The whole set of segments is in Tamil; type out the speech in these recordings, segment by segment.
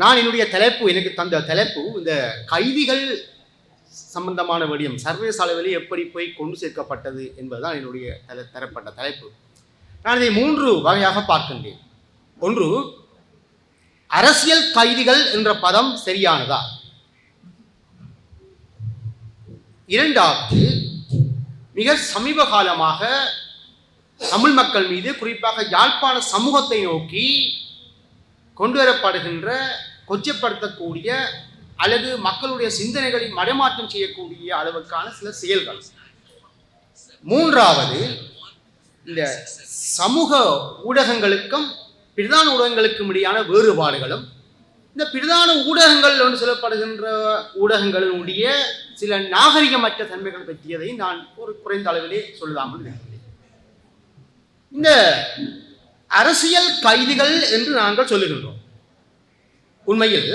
நான் என்னுடைய தலைப்பு எனக்கு தந்த தலைப்பு இந்த கைதிகள் சம்பந்தமான விடயம் சர்வதேச அளவில் எப்படி போய் கொண்டு சேர்க்கப்பட்டது என்பதுதான் என்னுடைய தலை தரப்பட்ட தலைப்பு. நான் இதை மூன்று வகையாக பார்க்கின்றேன். ஒன்று அரசியல் கைதிகள் என்ற பதம் சரியானதா? இரண்டாவது மிக சமீப காலமாக தமிழ் மக்கள் மீது குறிப்பாக யாழ்ப்பாண சமூகத்தை நோக்கி கொண்டு வரப்படுகின்ற கொச்சப்படுத்தக்கூடிய அல்லது மக்களுடைய சிந்தனைகளை மடைமாற்றம் செய்யக்கூடிய அளவுக்கான சில செயல்கள். மூன்றாவது இந்த சமூக ஊடகங்களுக்கும் பிரதான ஊடகங்களுக்கும் இடையான வேறுபாடுகளும் இந்த பிரதான ஊடகங்கள் என்று சொல்லப்படுகின்ற ஊடகங்களினுடைய சில நாகரிகமற்ற தன்மைகள் பற்றியதை நான் ஒரு குறைந்த அளவிலே சொல்லாமல் இருக்கிறேன் இந்த அரசியல் கைதிகள் என்று நாங்கள் சொல்லுகின்றோம். உண்மையில்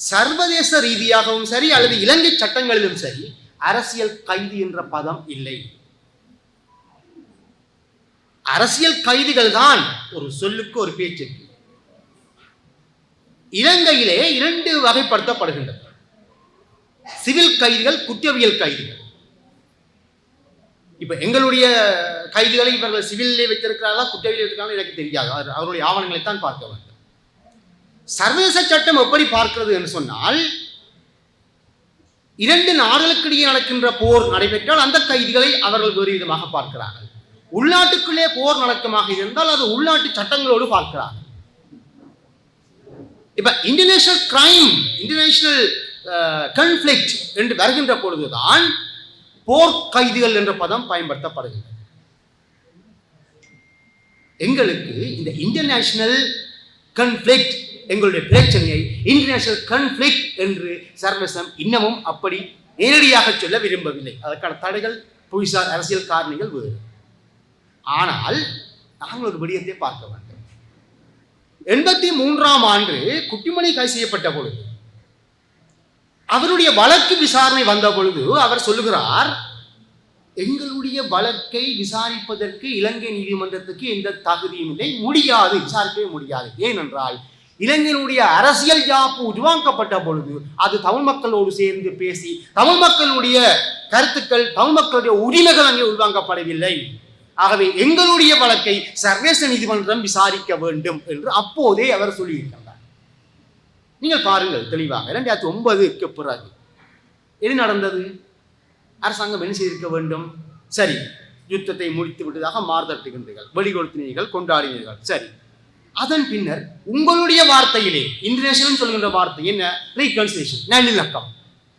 சர்வதேச ரீதியாகவும் சரி அல்லது இலங்கை சட்டங்களிலும் சரி அரசியல் கைதி என்ற பதம் இல்லை. அரசியல் கைதிகள் தான் ஒரு சொல்லுக்கு ஒரு பேச்சுக்கு இலங்கையிலே இரண்டு வகைப்படுத்தப்படுகின்றன. சிவில் கைதிகள் குற்றவியல் கைதிகள். இப்ப எங்களுடைய கைதிகளை இவர்கள் சிவிலே வைத்திருக்கிறார்களா குற்றவியல் இருக்காங்களா எனக்கு தெரியாது. அவருடைய ஆவணங்களை தான் பார்க்க வேண்டும். சர்வதேச சட்டம் எப்படி பார்க்கிறது என்று சொன்னால் இரண்டு நாடுகளுக்கிடையே நடக்கின்ற போர் நடைபெற்றால் அந்த கைதிகளை அவர்கள் வேறு விதமாக பார்க்கிறார்கள். உள்நாட்டுக்குள்ளே போர் நடக்கமாக இருந்தால் அது உள்நாட்டு சட்டங்களோடு பார்க்கிறார்கள். இப்ப இன்டர்நேஷனல் கிரைம் இன்டர்நேஷனல் கன்ஃபிளிக்ட் என்று வருகின்ற பொழுதுதான் போர் கைதிகள் என்ற பதம் பயன்படுத்தப்படுகின்றது எங்களுக்கு இந்த இன்டர்நேஷனல் கன்ஃபிளிக்ட் எங்களுடைய பிரச்சனையை இன்டர்நேஷனல் கன்ஃபிளிக்ட் என்று சர்வசம் இன்னமும் அப்படி நேரடியாக சொல்ல விரும்பவில்லை. அதற்கான தடைகள் புவிசார் அரசியல் காரணிகள் வேறு. ஆனால் நாங்கள் ஒரு விடயத்தை பார்க்க வேண்டும். எண்பத்தி மூன்றாம் ஆண்டு குட்டிமணி கைது செய்யப்பட்ட பொழுது அவருடைய வழக்கு விசாரணை வந்த பொழுது அவர் சொல்லுகிறார் எங்களுடைய வழக்கை விசாரிப்பதற்கு இலங்கை நீதிமன்றத்துக்கு எந்த தகுதியும் இல்லை. முடியாது. விசாரிக்கவே முடியாது. ஏனென்றால் இளைஞனுடைய அரசியல் ஜாப்பு உருவாக்கப்பட்ட பொழுது அது தமிழ் மக்களோடு சேர்ந்து பேசி தமிழ் மக்களுடைய கருத்துக்கள் தமிழ் மக்களுடைய உரிமைகள் அங்கே உள்வாங்கப்படவில்லை. ஆகவே எங்களுடைய வழக்கை சர்வதேச நீதிமன்றம் விசாரிக்க வேண்டும் என்று அப்போதே அவர் சொல்லியிருக்கிறார் நீங்கள் பாருங்கள் தெளிவாக. இரண்டாயிரத்தி ஒன்பதுக்கு பிறகு எது நடந்தது? அரசாங்கம் என்ன செய்திருக்க வேண்டும்? சரி யுத்தத்தை முடித்து விட்டதாக மாறுதட்டுகின்றீர்கள் வெளிகொடுத்தினீர்கள் கொண்டாடினீர்கள். சரி அதன் பின்னர் உங்களுடைய வார்த்தையிலே இன்டர்நேஷனல் சொல்கின்ற வார்த்தை என்ன? ரீகன்சிலேஷன் நல்லிணக்கம்.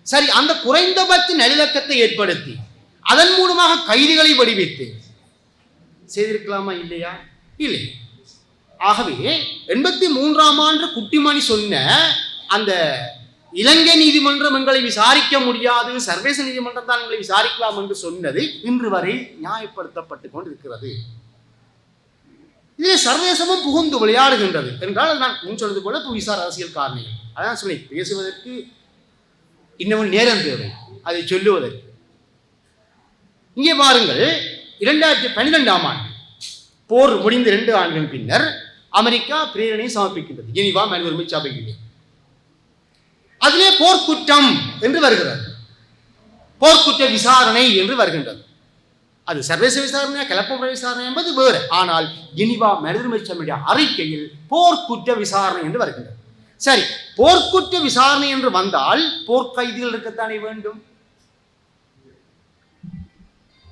சரி அந்த குறைந்தபட்ச நல்லிணக்கத்தை ஏற்படுத்தி அதன் மூலமாக கைதிகளை வடிவித்து செய்திருக்கலாமா? இல்லையா? இல்லை. ஆகவே எண்பத்தி மூன்றாம் ஆண்டு குட்டிமணி சொன்ன அந்த இலங்கை நீதிமன்றம் எங்களை விசாரிக்க முடியாது சர்வதேச நீதிமன்றம் தான் எங்களை விசாரிக்கலாம் என்று சொன்னது இன்று வரை நியாயப்படுத்தப்பட்டு கொண்டிருக்கிறது. இதே சர்வதேசமும் புகுந்து விளையாடுகின்றது. என்றால் நான் முன் சொன்னது போல புவிசார் அரசியல் காரணிகள் அதான் சொல்லி பேசுவதற்கு இன்னமும் நேரம் தேவை. அதை சொல்லுவதற்கு. இங்கே பாருங்கள் இரண்டாயிரத்தி பன்னிரெண்டாம் ஆண்டு போர் முடிந்த இரண்டு ஆண்டுகள் பின்னர் அமெரிக்கா பிரேரணை சமர்ப்பிக்கின்றது. ஜெனிவா மனித உரிமை சபையிலே அதிலே போர்க்குற்றம் என்று வருகிறது. போர்க்குற்ற விசாரணை என்று வருகின்றது. அது சர்வதேச விசாரணை கலப்பமுறை விசாரணை என்பது வேறு. ஆனால் ஜெனிவா மனித சபையுடைய அறிக்கையில் போர்க்குற்ற விசாரணை என்று வருகின்றது. சரி போர்க்குற்ற விசாரணை என்று வந்தால் போர்க்கைதிகள் இருக்கத்தானே வேண்டும்?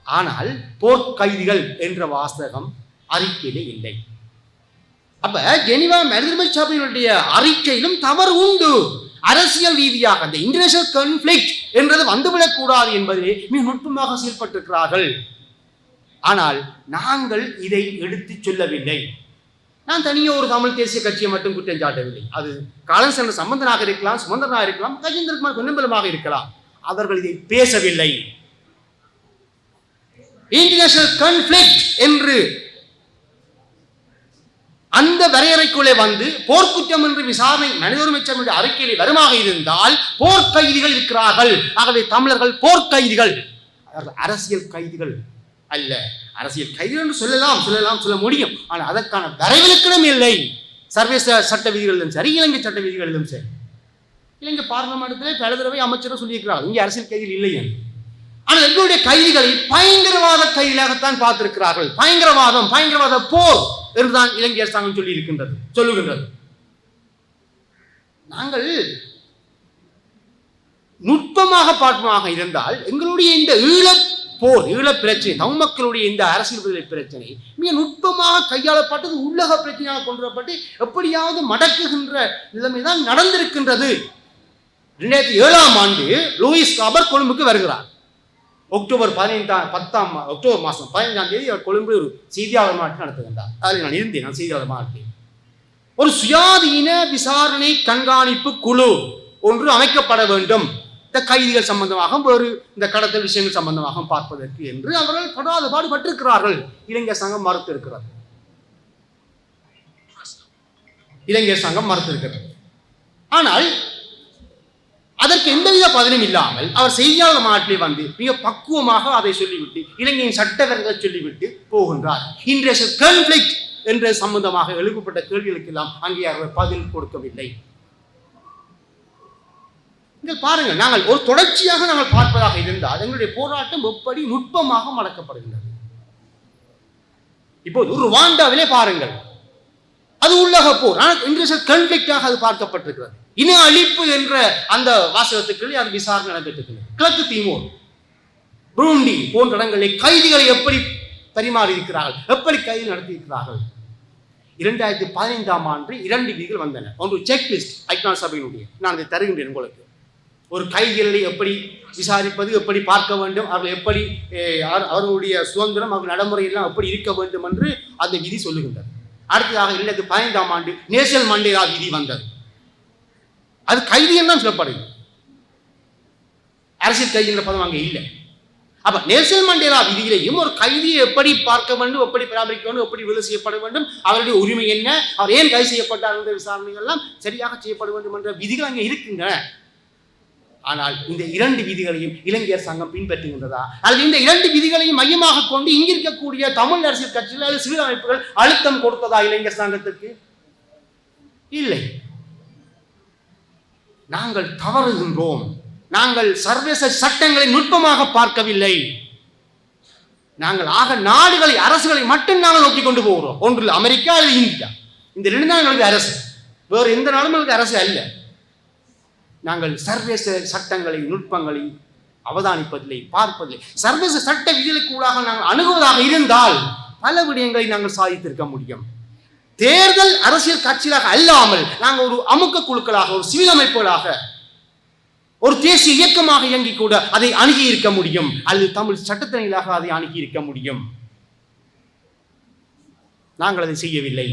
ஆனால் போர்க்கைதிகள் என்ற வாசகம் அறிக்கையிலே இல்லை. அப்ப ஜெனிவா மனிதர்மை சபையினுடைய அறிக்கையிலும் தவறு உண்டு. அரசியல் ரீதியாக அந்த இன்டர்நேஷனல் கன்ஃபிளிக் என்றது வந்துவிடக் கூடாது என்பதிலே மிக நுட்பமாக செயல்பட்டிருக்கிறார்கள். ஆனால் நாங்கள் இதை எடுத்துச் சொல்லவில்லை. நான் தனியே ஒரு தமிழ் தேசிய கட்சியை மட்டும் குற்றம் சாட்டவில்லை. அது காலம் சென்ற சம்பந்தனாக இருக்கலாம் சுமந்தனாக இருக்கலாம் கஜேந்திரகுமார் பொன்னம்பலமாக இருக்கலாம். அவர்கள் இதை பேசவில்லை. இன்டர்நேஷனல் கன்ஃபிளிக்ட் என்று அந்த வரையறைக்குள்ளே வந்து போர்க்குற்றம் என்று விசாரணை மனித உரிமைச்சம் என்ற அறிக்கையில் வருமாக இருந்தால் போர்க்கைதிகள் இருக்கிறார்கள். ஆகவே தமிழர்கள் போர்க்கைதிகள். அவர்கள் அரசியல் கைதிகள். அல்ல. அரசியல் கைது என்று சொல்லலாம் சொல்லலாம் சொல்ல முடியும். ஆனால் அதற்கான வரைவிலக்கணம் இல்லை. சர்வதேச சட்ட விதிகளிலும் சரி இலங்கை சட்ட விதிகளிலும் சரி. இலங்கை பார்லமெண்டத்திலே பல தடவை அமைச்சரும் சொல்லியிருக்கிறார் இங்கே அரசியல் கைதிகள் இல்லை என்று. ஆனால் எங்களுடைய கைதிகளை பயங்கரவாத கைதிகளாகத்தான் பார்த்திருக்கிறார்கள். பயங்கரவாதம் பயங்கரவாத போர் என்றுதான் இலங்கை அரசாங்கம் சொல்லி இருக்கின்றது சொல்லுகின்றது. நாங்கள் நுட்பமாக பாட்டமாக இருந்தால் எங்களுடைய இந்த ஈழ போர் ஈழப் பிரச்சனை தமிழ் மக்களுடைய இந்த அரசியல் விடுதலை பிரச்சனை மிக நுட்பமாக கையாளப்பட்டது உள்ளக பிரச்சனையாக கொண்டு வரப்பட்டு எப்படியாவது மடக்குகின்ற நிலைமை தான் நடந்திருக்கின்றது. ரெண்டாயிரத்தி ஏழாம் ஆண்டு லூயிஸ் காபர் கொழும்புக்கு வருகிறார். அக்டோபர் பதினைந்தாம் பத்தாம் அக்டோபர் மாதம் பதினைஞ்சாம் தேதி அவர் கொழும்பு ஒரு செய்தியாளர் மாநாட்டு நடத்துகின்றார். அதில் நான் இருந்தேன் நான் செய்தியாளர் மாநாட்டில். ஒரு சுயாதீன விசாரணை கண்காணிப்பு குழு ஒன்று அமைக்கப்பட வேண்டும். இந்த கைதிகள் சம்பந்தமாக வேறு இந்த கடத்தல் விஷயங்கள் சம்பந்தமாக பார்ப்பதற்கு என்று அவர்கள் படாத பாடுபட்டிருக்கிறார்கள். இளைஞர் சங்கம் மறுத்து இளைஞர் சங்கம் மறுத்திருக்கிறது. ஆனால் அதற்கு எந்தவித பதிலும் இல்லாமல் அவர் செய்தியாளர் மாட்டிலே வந்து மிக பக்குவமாக அதை சொல்லிவிட்டு இலங்கையின் சட்டவர்கள் சொல்லிவிட்டு போகின்றார். இன்றைய கன்ஃபிளிக்ட் என்ற சம்பந்தமாக எழுப்பப்பட்ட கேள்விகளுக்கெல்லாம் அங்கே அவர் பதில் கொடுக்கவில்லை. நீங்கள் பாருங்கள் நாங்கள் ஒரு தொடர்ச்சியாக நாங்கள் பார்ப்பதாக இருந்தால் எங்களுடைய போராட்டம் எப்படி நுட்பமாக மடக்கப்படுகின்றது? இப்போது ருவாண்டாவிலே பாருங்கள். அது உள்ளக போர். ஆனால் இன்றைய கன்ஃபிளிக்டாக அது பார்க்கப்பட்டிருக்கிறது. இன அழிப்பு என்ற அந்த வாசகத்துக்கு அது விசாரணை நடைபெற்றிருக்கிறது. கிழக்கு தீமோர் புருண்டி போன்ற இடங்களில் கைதிகளை எப்படி பரிமாறி இருக்கிறார்கள் எப்படி கைது நடத்தி இருக்கிறார்கள் இரண்டாயிரத்தி பதினைந்தாம் ஆண்டு இரண்டு விதிகள் வந்தன. ஒன்று செக்லிஸ்ட் ஐக்கிய சபையினுடைய. நான் அதை தருகின்றேன் உங்களுக்கு. ஒரு கைகளை எப்படி விசாரிப்பது எப்படி பார்க்க வேண்டும் அவர்கள் எப்படி அவர்- அவர்களுடைய சுதந்திரம் அவர்கள் நடைமுறையெல்லாம் எப்படி இருக்க வேண்டும் என்று அந்த விதி சொல்லுகின்றது. அடுத்ததாக இரண்டாயிரத்தி பதினைந்தாம் ஆண்டு நேஷனல் மண்டேலா விதி வந்தது. அது கைதியம் தான் சொல்லப்படுது அரசியல் கைதி என்ற பதம் அங்கே இல்லை. அப்ப நேஷனல் மண்டேலா விதியிலையும் ஒரு கைதியை எப்படி பார்க்க வேண்டும் எப்படி பராமரிக்க வேண்டும் எப்படி விலை செய்யப்பட வேண்டும் அவருடைய உரிமை என்ன அவர் ஏன் கைது செய்யப்பட்டார் என்ற விசாரணைகள் எல்லாம் சரியாக செய்யப்பட வேண்டும் என்ற விதிகள் அங்கே இருக்கின்றன. ஆனால் இந்த இரண்டு விதிகளையும் இளைஞர் சங்கம் பின்பற்றுகின்றதா? அல்லது இந்த இரண்டு விதிகளையும் மையமாக கொண்டு இங்கிருக்கக்கூடிய தமிழ் அரசியல் கட்சிகள் அல்லது சிவில் அமைப்புகள் அழுத்தம் கொடுத்ததா இளைஞர் சங்கத்துக்கு இல்லை. நாங்கள் தவறுகின்றோம். நாங்கள் சர்வதேச சட்டங்களை நுட்பமாக பார்க்கவில்லை. நாங்கள் ஆக நாடுகளை அரசுகளை மட்டும் நாங்கள் நோக்கி கொண்டு போகிறோம். ஒன்று அமெரிக்கா அல்லது இந்தியா. இந்த ரெண்டு தான் எங்களுக்கு அரசு. வேறு எந்த நாடும் எங்களுக்கு அரசு அல்ல. நாங்கள் சர்வதேச சட்டங்களை நுட்பங்களை அவதானிப்பதில்லை பார்ப்பதில்லை. சர்வதேச சட்ட விதிகளுக்கு ஊடாக நாங்கள் அணுகுவதாக இருந்தால் பல விடயங்களை நாங்கள் சாதித்திருக்க முடியும். தேர்தல் அரசியல் கட்சிகளாக அல்லாமல் நாங்கள் ஒரு அமுக்க குழுக்களாக ஒரு சிவில் அமைப்புகளாக ஒரு தேசிய இயக்கமாக இயங்கி கூட அதை அணுகி இருக்க முடியும். அல்லது தமிழ் சட்டத்தினைகளாக அதை அணுகி இருக்க முடியும். நாங்கள் அதை செய்யவில்லை.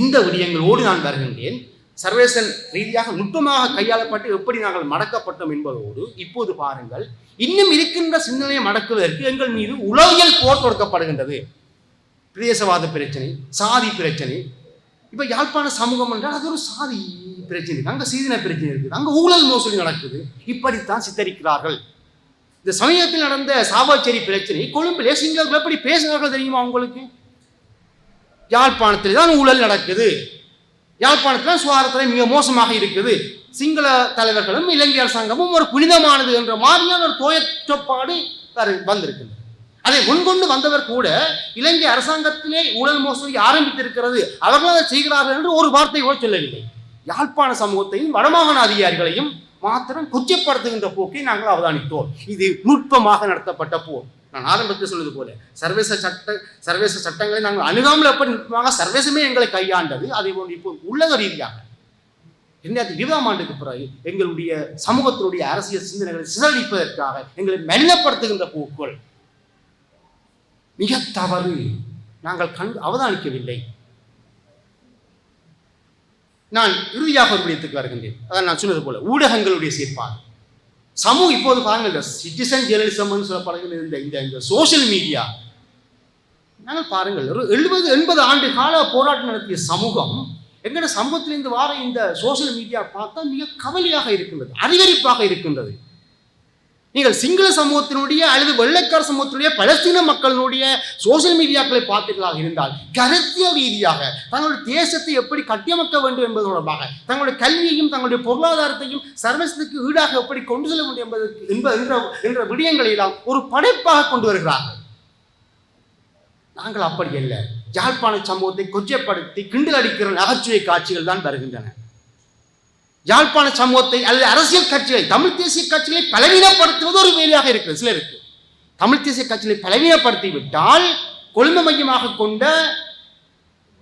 இந்த விடயங்களோடு நான் வருகின்றேன். சர்வேசன் ரீதியாக நுட்பமாக கையாளப்பட்டு எப்படி நாங்கள் மடக்கப்பட்டோம் என்பதோடு இப்போது பாருங்கள் இன்னும் இருக்கின்ற சிந்தனையை மடக்குவதற்கு எங்கள் மீது உளவியல் போர் தொடுக்கப்படுகின்றது. பிரதேசவாத பிரச்சனை சாதி பிரச்சனை. இப்போ யாழ்ப்பாண சமூகம் என்றால் அது ஒரு சாதி பிரச்சனை இருக்குது அங்கே சீதன பிரச்சனை இருக்குது அங்கே ஊழல் மோசடி நடக்குது. இப்படித்தான் சித்தரிக்கிறார்கள். இந்த சமயத்தில் நடந்த சாவாச்சேரி பிரச்சனை கொழும்பிலே சிங்களர்கள் எப்படி பேசுகிறார்கள் தெரியுமா உங்களுக்கு? யாழ்ப்பாணத்தில் தான் ஊழல் நடக்குது. யாழ்ப்பாணத்தில் சுகாதாரத்துறை மிக மோசமாக இருக்குது. சிங்கள தலைவர்களும் இலங்கை அரசாங்கமும் ஒரு புனிதமானது என்ற மாதிரியான ஒரு தோயற்றப்பாடு வந்திருக்கிறது அதை முன்கொண்டு வந்தவர் கூட இலங்கை அரசாங்கத்திலே ஊழல் மோசடி ஆரம்பித்திருக்கிறது. அவர்கள் அதை செய்கிறார்கள் என்று ஒரு வார்த்தை கூட சொல்லவில்லை. யாழ்ப்பாண சமூகத்தையும் வடமாகாண அதிகாரிகளையும் மாத்திரம் குச்சப்படுத்துகின்ற போக்கை நாங்கள் அவதானித்தோம். இது நுட்பமாக நடத்தப்பட்ட போர். நான் ஆரம்பத்தில் சொன்னது போல சர்வதேச சட்ட சர்வதேச சட்டங்களை நாங்கள் அணுகாமல் எப்படி நிற்பாங்க? சர்வதேசமே எங்களை கையாண்டது. அதை போன்று இப்போ உள்ளக ரீதியாக ரெண்டாயிரத்தி இருபதாம் ஆண்டுக்கு பிறகு எங்களுடைய சமூகத்தினுடைய அரசியல் சிந்தனைகளை சிதறடிப்பதற்காக எங்களை மெல்லப்படுத்துகின்ற போக்குகள். மிக தவறு. நாங்கள் கண் அவதானிக்கவில்லை. நான் இறுதியாக ஒரு விடயத்துக்கு வருகின்றேன். அதான் நான் சொன்னது போல ஊடகங்களுடைய செயற்பாடு சமூக இப்போது பாருங்கள் இந்த சிட்டிசன் ஜேர்னலிசம்னு சொல்லப்படுகிற இந்த இந்த இந்த சோஷியல் மீடியா நாங்கள் பாருங்கள் ஒரு எழுபது எண்பது ஆண்டு கால போராட்டம் நடத்திய சமூகம் எங்கட சமூகத்திலிருந்து வார இந்த சோஷியல் மீடியா பார்த்தா மிக கவலையாக இருக்கின்றது அறிவறிப்பாக இருக்கின்றது. நீங்கள் சிங்கள சமூகத்தினுடைய அல்லது வெள்ளைக்கார சமூகத்தினுடைய பலஸ்தீன மக்களினுடைய சோசியல் மீடியாக்களை பார்த்தீர்களாக இருந்தால் கருத்தியல் ரீதியாக தங்களுடைய தேசத்தை எப்படி கட்டியமைக்க வேண்டும் என்பது தொடர்பாக தங்களுடைய கல்வியையும் தங்களுடைய பொருளாதாரத்தையும் சர்வசத்துக்கு ஈடாக எப்படி கொண்டு செல்ல முடியும் என்பதற்கு என்ற என்ற விடயங்களை எல்லாம் ஒரு படைப்பாக கொண்டு வருகிறார்கள். நாங்கள் அப்படி அல்ல. யாழ்ப்பாண சமூகத்தை கொச்சைப்படுத்தி கிண்டல் அடிக்கிற நகைச்சுவை காட்சிகள் தான் வருகின்றன. யாழ்ப்பாண சமூகத்தை அல்லது அரசியல் கட்சிகளை தமிழ் தேசிய கட்சிகளை பலவீனப்படுத்துவது ஒரு வேலையாக இருக்கிறது. சிலருக்கு தமிழ் தேசிய கட்சிகளை பலவீனப்படுத்தி விட்டால் கொழும்பு மையமாக கொண்ட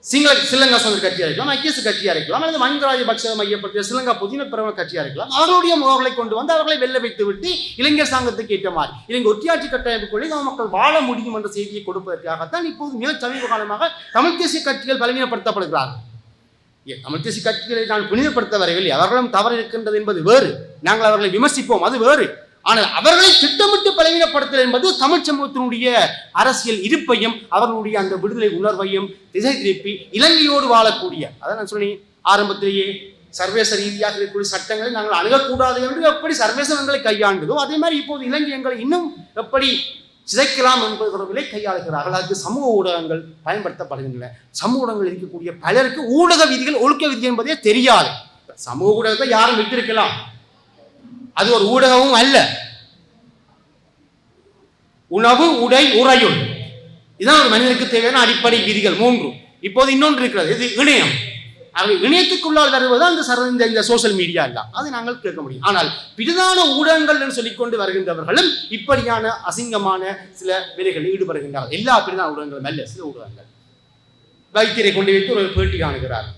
சிங்கள சிலங்கா சுதந்திர கட்சியாக இருக்கலாம் ஐக்கியசு கட்சியாக இருக்கலாம் அல்லது மஹிந்த ராஜபக்ச மையப்படுத்திய சிலங்கா புதின பிரபல கட்சியாக இருக்கலாம் அவர்களுடைய முகங்களை கொண்டு வந்து அவர்களை வெல்ல வைத்து விட்டு இளைஞர் சங்கத்துக்கு ஏற்ற மாதிரி இலங்கை ஒற்றியாட்சி கட்டமைப்புக்குள்ளே நம்ம மக்கள் வாழ முடியும் என்ற செய்தியை கொடுப்பதற்காகத்தான் இப்போது மிக சமீப காலமாக தமிழ் தேசிய கட்சிகள் பலவீனப்படுத்தப்படுகிறார்கள். தமிழ்த்தேசி கட்சிகளை நான் புனிதப்படுத்த வரவில்லை அவர்களும் தவறு இருக்கின்றது என்பது வேறு. நாங்கள் அவர்களை விமர்சிப்போம் அது வேறு. ஆனால் அவர்களை திட்டமிட்டு பலவீனப்படுத்தல் என்பது தமிழ் சமூகத்தினுடைய அரசியல் இருப்பையும் அவர்களுடைய அந்த விடுதலை உணர்வையும் திசை திருப்பி இலங்கையோடு வாழக்கூடிய அதான் நான் சொன்னேன் ஆரம்பத்திலேயே சர்வேச ரீதியாக இருக்கக்கூடிய சட்டங்களை நாங்கள் அணுகக்கூடாது என்று எப்படி சர்வதேச எங்களை கையாண்டதோ அதே மாதிரி இப்போது இலங்கை எங்களை இன்னும் எப்படி சிதைக்கலாம் என்பது தொடர்பிலே கையாளுகிறார்கள். அதுக்கு சமூக ஊடகங்கள் பயன்படுத்தப்படுகின்றன. சமூக ஊடகங்கள் இருக்கக்கூடிய பலருக்கு ஊடக விதிகள் ஒழுக்க விதி என்பதே தெரியாது. சமூக ஊடகத்தை யாரும் விட்டிருக்கலாம். அது ஒரு ஊடகமும் அல்ல. உணவு உடை உறையுள். இதுதான் ஒரு மனிதனுக்கு தேவையான அடிப்படை விதிகள் மூன்று. இப்போது இன்னொன்று இருக்கிறது. இது இணையம். அவை இணையத்துக்குள்ளால் வருவது அந்த சர்வ இந்த இந்த சோசியல் மீடியா இல்ல அது நாங்கள் கேட்க முடியும். ஆனால் பிரதான ஊடகங்கள் என்று சொல்லிக்கொண்டு வருகின்றவர்களும் இப்படியான அசிங்கமான சில வேலைகளில் ஈடுபடுகின்றார்கள். எல்லா பிரதான ஊடகங்களும் அல்ல சில ஊடகங்கள். வைத்தியரை கொண்டு வைத்து ஒரு பேட்டி காணுகிறார்.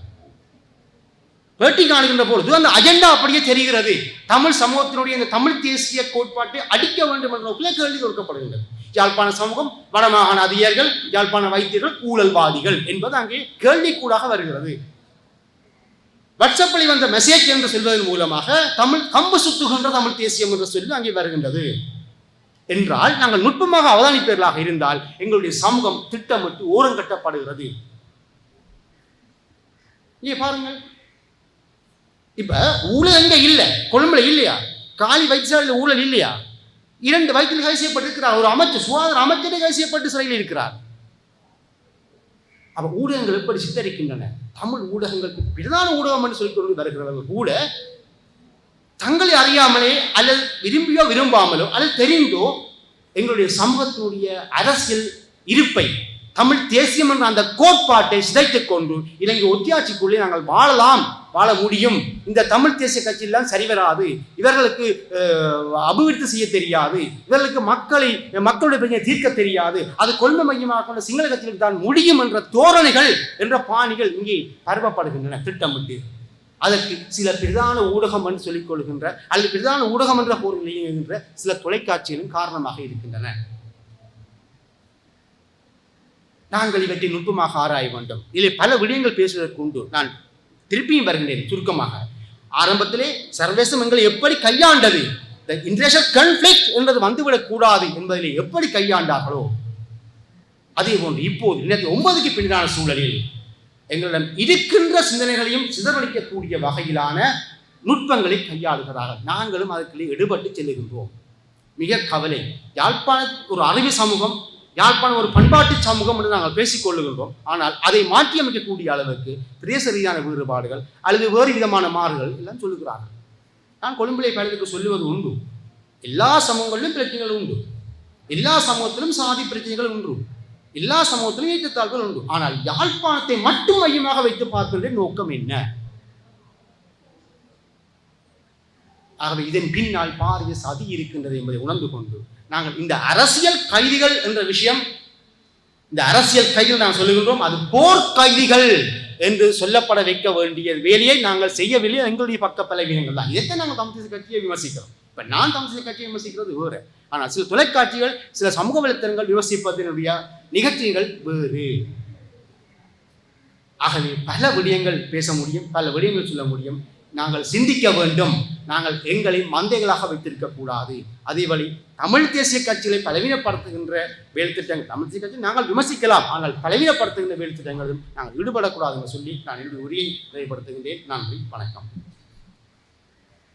பேட்டி காணுகின்ற பொழுது அந்த அஜெண்டா அப்படியே தெரிகிறது. தமிழ் சமூகத்தினுடைய இந்த தமிழ் தேசிய கோட்பாட்டை அடிக்க வேண்டும் என்ற நோக்கில் கேள்வி கொடுக்கப்படுகின்றது யாழ்ப்பாண சமூகம் வடமாகாண அதிகாரிகள் யாழ்ப்பாண வைத்தியர்கள் ஊழல்வாதிகள் என்பது அங்கே கேள்விக்கூடாக வருகிறது. வாட்ஸ்அப்பில் வந்த மெசேஜ் என்று சொல்வதன் மூலமாக தமிழ் கம்பு சுத்துகின்ற தமிழ் தேசியம் என்று சொல்லி அங்கே வருகின்றது. என்றால் நாங்கள் நுட்பமாக அவதானிப்பவர்களாக இருந்தால் எங்களுடைய சமூகம் திட்டமிட்டு ஓரங்கட்டப்படுகிறது. இங்கே பாருங்கள். இப்ப ஊழல் எங்க இல்லை? கொழும்புல இல்லையா? காலி வைத்தியசாலையில் ஊழல் இல்லையா? இரண்டு வயிற்றில் கைது செய்யப்பட்டிருக்கிறார். ஒரு அமைச்சர் சுகாதார அமைச்சரே கைது செய்யப்பட்டு சிறையில் இருக்கிறார். அப்ப ஊடகங்கள் எப்படி சித்தரிக்கின்றன? தமிழ் ஊடகங்கள் பிரதான ஊடகம் என்று சொல்லிக்கொண்டு வருகிறவர்கள் கூட தங்களை அறியாமலே அல்லது விரும்பியோ விரும்பாமலோ அல்லது தெரிந்தோ எங்களுடைய சமூகத்தினுடைய அரசியல் இருப்பை தமிழ் தேசியம் என்ற அந்த கோட்பாட்டை சிதைத்துக் கொண்டு இலங்கை ஒத்தியாட்சிக்குள்ளே நாங்கள் வாழலாம் வாழ முடியும். இந்த தமிழ் தேசிய கட்சியெல்லாம் சரிவராது. இவர்களுக்கு அபிவிருத்தி செய்ய தெரியாது. இவர்களுக்கு மக்களை மக்களுடைய பிரச்சனை தீர்க்க தெரியாது. அது கொள்கை மையமாக கொண்ட சிங்கள கட்சிகளுக்கு தான் முடியும் என்ற தோரணைகள் என்ற பாணிகள் இங்கே பரவப்படுகின்றன திட்டமிட்டு. அதற்கு சில பிரதான ஊடகம் என்று சொல்லிக் கொள்கின்ற அல்லது பிரதான ஊடகம் என்ற பொருள் இயங்குகின்ற சில தொலைக்காட்சிகளும் காரணமாக இருக்கின்றன. நாங்கள் இவற்றை நுட்பமாக ஆராய வேண்டும். இதில் பல விடயங்கள் பேசுவதற்கு உண்டு. நான் திருப்பியும் வருகின்றேன் சுருக்கமாக. ஆரம்பத்திலே சர்வேசம் எங்களை எப்படி கையாண்டது? இந்த இன்டர்நேஷனல் கன்ஃபிளிக்ட் என்பது வந்துவிடக்கூடாது என்பதிலே எப்படி கையாண்டார்களோ அதே போன்று இப்போது இரண்டாயிரத்தி ஒன்பதுக்கு பின்னான சூழலில் எங்களிடம் இருக்கின்ற சிந்தனைகளையும் சிதறடிக்கக்கூடிய வகையிலான நுட்பங்களை கையாளுகிறார்கள். நாங்களும் அதுக்குள்ளே எடுபட்டு செல்லுகின்றோம். மிக கவலை. யாழ்ப்பாண ஒரு அறிவு சமூகம் யாழ்ப்பாணம் ஒரு பண்பாட்டு சமூகம் என்று நாங்கள் பேசிக்கொள்ளுகின்றோம். ஆனால் அதை மாற்றியமைக்கக்கூடிய அளவுக்கு பிரதேச ரீதியான வேறுபாடுகள் அல்லது வேறு விதமான மாறுகள் எல்லாம் சொல்லுகிறார்கள். நான் கொழும்பிலை பயணத்துக்கு சொல்லுவது உண்டு. எல்லா சமூகங்களிலும் பிரச்சனைகள் உண்டு. எல்லா சமூகத்திலும் சாதி பிரச்சனைகள் உண்டு. எல்லா சமூகத்திலும் ஏற்றத்தாழ்வுகள் உண்டு. ஆனால் யாழ்ப்பாணத்தை மட்டும் மையமாக வைத்து பார்க்கின்ற நோக்கம் என்ன? ஆகவே இதன் பின்னால் பாரிய சதி இருக்கின்றது என்பதை உணர்ந்து கொண்டு நாங்கள் இந்த அரசியல் கைதிகள் என்ற விஷயம் இந்த அரசியல் கைதிகள் நாங்கள் சொல்லுகின்றோம் அது போர் கைதிகள் என்று சொல்லப்பட வைக்க வேண்டிய வேலையை நாங்கள் செய்யவில்லை. எங்களுடைய பக்க பலவீனங்கள் தான். இதைத்தான் நாங்கள் தமிழ் கட்சியை விமர்சிக்கிறோம்? இப்போ நான் தமிழ் கட்சியை விமர்சிக்கிறது வேறு. ஆனால் சில தொலைக்காட்சிகள் சில சமூக வலைத்தளங்கள் விமர்சிப்பதனுடைய நிகழ்ச்சிகள் வேறு. ஆகவே பல விடயங்கள் பேச முடியும் பல விடயங்கள் சொல்ல முடியும். நாங்கள் சிந்திக்க வேண்டும். நாங்கள் எங்களை மந்தைகளாக வைத்திருக்க கூடாது. அதே வழி தமிழ் தேசிய கட்சிகளை பலவீனப்படுத்துகின்ற வேல் திட்டங்கள் தமிழ் தேசிய கட்சி நாங்கள் விமர்சிக்கலாம். ஆனால் பலவீனப்படுத்துகின்ற வேல் திட்டங்களும் நாங்கள் ஈடுபடக்கூடாது என்று சொல்லி நான் என்னுடைய உரையை நிறைவுபடுத்துகின்றேன். நன்றி வணக்கம்.